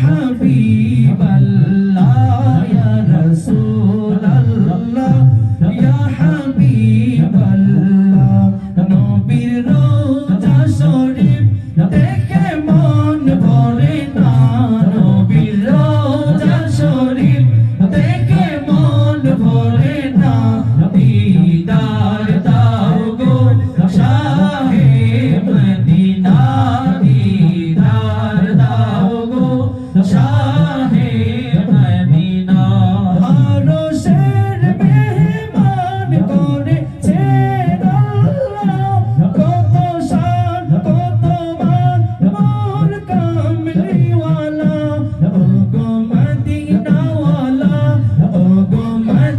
Habib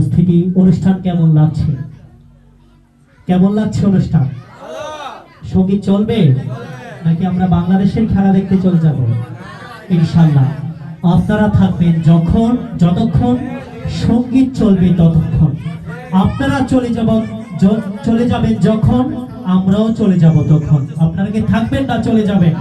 উপস্থিতি, অনুষ্ঠান কেমন লাগছে? কেমন লাগছে অনুষ্ঠান? সংগীত চলবে? নাকি আমরা বাংলাদেশের খেলা দেখতে চলে যাব? ইনশাল্লাহ আপনারা থাকবেন যখন, যতক্ষণ সংগীত চলবে ততক্ষণ। আপনারা চলে যাব চলে যাবেন যখন, আমরাও চলে যাব তখন। আপনারা কি থাকবেন না চলে যাবেন?